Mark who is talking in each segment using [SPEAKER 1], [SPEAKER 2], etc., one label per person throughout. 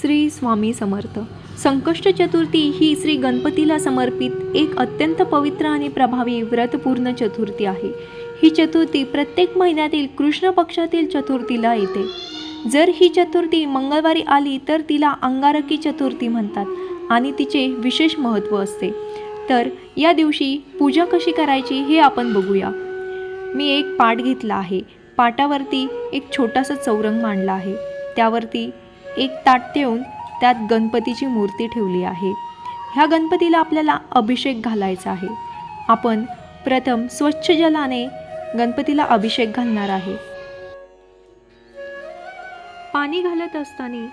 [SPEAKER 1] श्री स्वामी समर्थ. संकष्ट चतुर्थी ही श्री गणपतीला समर्पित एक अत्यंत पवित्र आणि प्रभावी व्रतपूर्ण चतुर्थी आहे. ही चतुर्थी प्रत्येक महिन्यातील कृष्ण पक्षातील चतुर्थीला येते. जर ही चतुर्थी मंगळवारी आली तर तिला अंगारकी चतुर्थी म्हणतात आणि तिचे विशेष महत्त्व असते. तर या दिवशी पूजा कशी करायची हे आपण बघूया. मी एक पाट घेतला आहे. पाटावरती एक छोटासा चौरंग मांडला आहे. त्यावरती एक ताट ठेवून त्यात गणपतीची मूर्ती ठेवली आहे. ह्या गणपतीला आपल्याला अभिषेक घालायचा आहे. आपण प्रथम स्वच्छ जलाने गणपतीला अभिषेक घालणार आहे. पाणी घालत असताना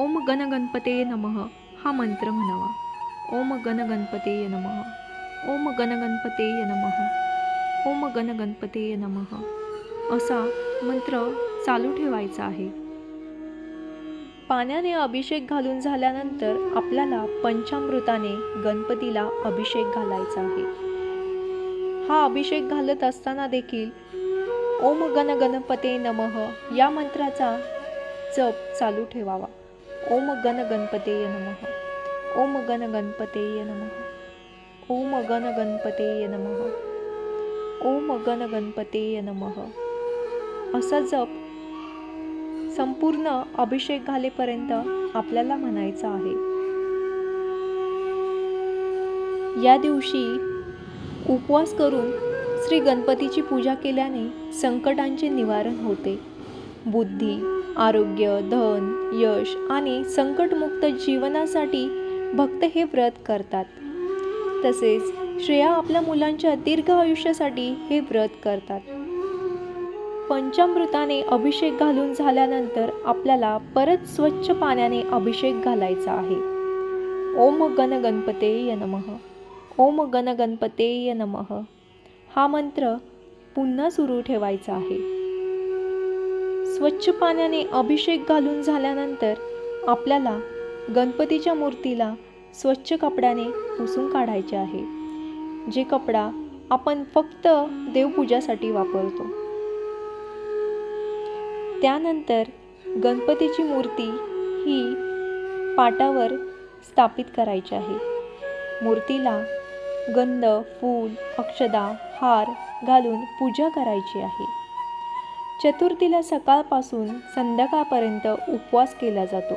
[SPEAKER 1] ओम गण गणपते नमः हा मंत्र म्हणावा. ओम गण गणपते नमः. ओम गण गणपते नमः. ओम गण गणपते नमः. असा मंत्र चालू ठेवायचा आहे. पाण्याने अभिषेक घालून झाल्यानंतर आपल्याला पंचामृताने गणपतीला अभिषेक घालायचा आहे. हा अभिषेक घालत असताना देखील ओम गण गणपते नमः या मंत्राचा जप चालू ठेवावा. ओम गण गणपते नमः. ओम गण गणपते नमः. ओम गण गणपते नमः. ओम गण गणपते नमः. असा जप संपूर्ण अभिषेक घालेपर्यंत आपल्याला म्हणायचं आहे. या दिवशी उपवास करून श्री गणपतीची पूजा केल्याने संकटांचे निवारण होते. बुद्धी आरोग्य धन यश आणि संकटमुक्त जीवनासाठी भक्त हे व्रत करतात. तसेच श्रेया आपल्या मुलांच्या दीर्घ आयुष्यासाठी हे व्रत करतात. पंचामृताने अभिषेक घालून झाल्यानंतर आपल्याला परत स्वच्छ पाण्याने अभिषेक घालायचा आहे. ओम गण गणपते नमः. ओम गण गणपते नमः. हा मंत्र पुन्हा सुरू ठेवायचा आहे. स्वच्छ पाण्याने अभिषेक घालून झाल्यानंतर आपल्याला गणपतीच्या मूर्तीला स्वच्छ कपड्याने पुसून काढायचे आहे. जे कपडा आपण फक्त देवपूजासाठी वापरतो. त्यानंतर गणपतीची मूर्ती ही पाटावर स्थापित करायची आहे. मूर्तीला गंध फूल अक्षदा हार घालून पूजा करायची आहे. चतुर्थीला सकाळपासून संध्याकाळपर्यंत उपवास केला जातो.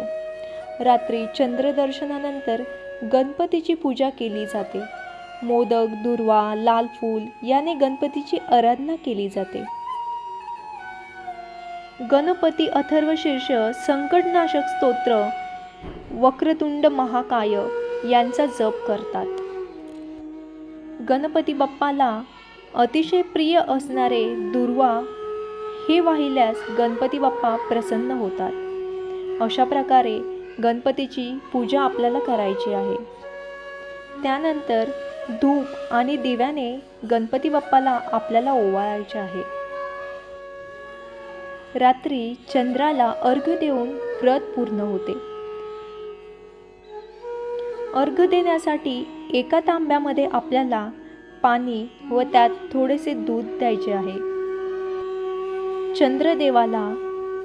[SPEAKER 1] रात्री चंद्रदर्शनानंतर गणपतीची पूजा केली जाते. मोदक दुर्वा लाल फूल याने गणपतीची आराधना केली जाते. गणपती अथर्वशीर्ष संकटनाशक स्तोत्र वक्रतुंड महाकाय यांचा जप करतात. गणपती बाप्पाला अतिशय प्रिय असणारे दुर्वा हे वाहिल्यास गणपती बाप्पा प्रसन्न होतात. अशा प्रकारे गणपतीची पूजा आपल्याला करायची आहे. त्यानंतर धूप आणि दिव्याने गणपती बाप्पाला आपल्याला ओवाळायचे आहे. रात्री चंद्राला अर्घ्य देऊन व्रत पूर्ण होते. अर्घ्य देण्यासाठी एका तांब्यामध्ये आपल्याला पाणी व त्यात थोडेसे दूध द्यायचे आहे. चंद्रदेवाला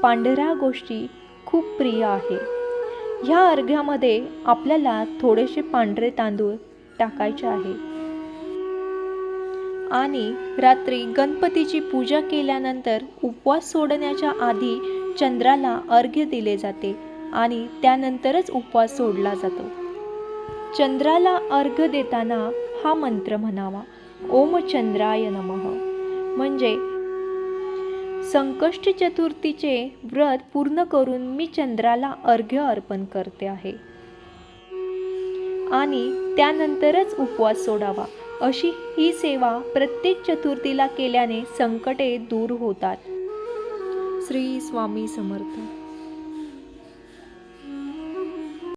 [SPEAKER 1] पांढऱ्या गोष्टी खूप प्रिय आहे. ह्या अर्घ्यामध्ये आपल्याला थोडेसे पांढरे तांदूळ टाकायचे आहे. आणि रात्री गणपतीची पूजा केल्यानंतर उपवास सोडण्याच्या आधी चंद्राला अर्घ्य दिले जाते आणि त्यानंतरच उपवास सोडला जातो. चंद्राला अर्घ्य देताना हा मंत्र म्हणावा ओम चंद्राय नमः. म्हणजे संकष्ट चतुर्थीचे व्रत पूर्ण करून मी चंद्राला अर्घ्य अर्पण करते आहे. आणि त्यानंतरच उपवास सोडावा. अशी ही सेवा प्रत्येक चतुर्थीला केल्याने संकटे दूर होतात. श्री स्वामी समर्थ.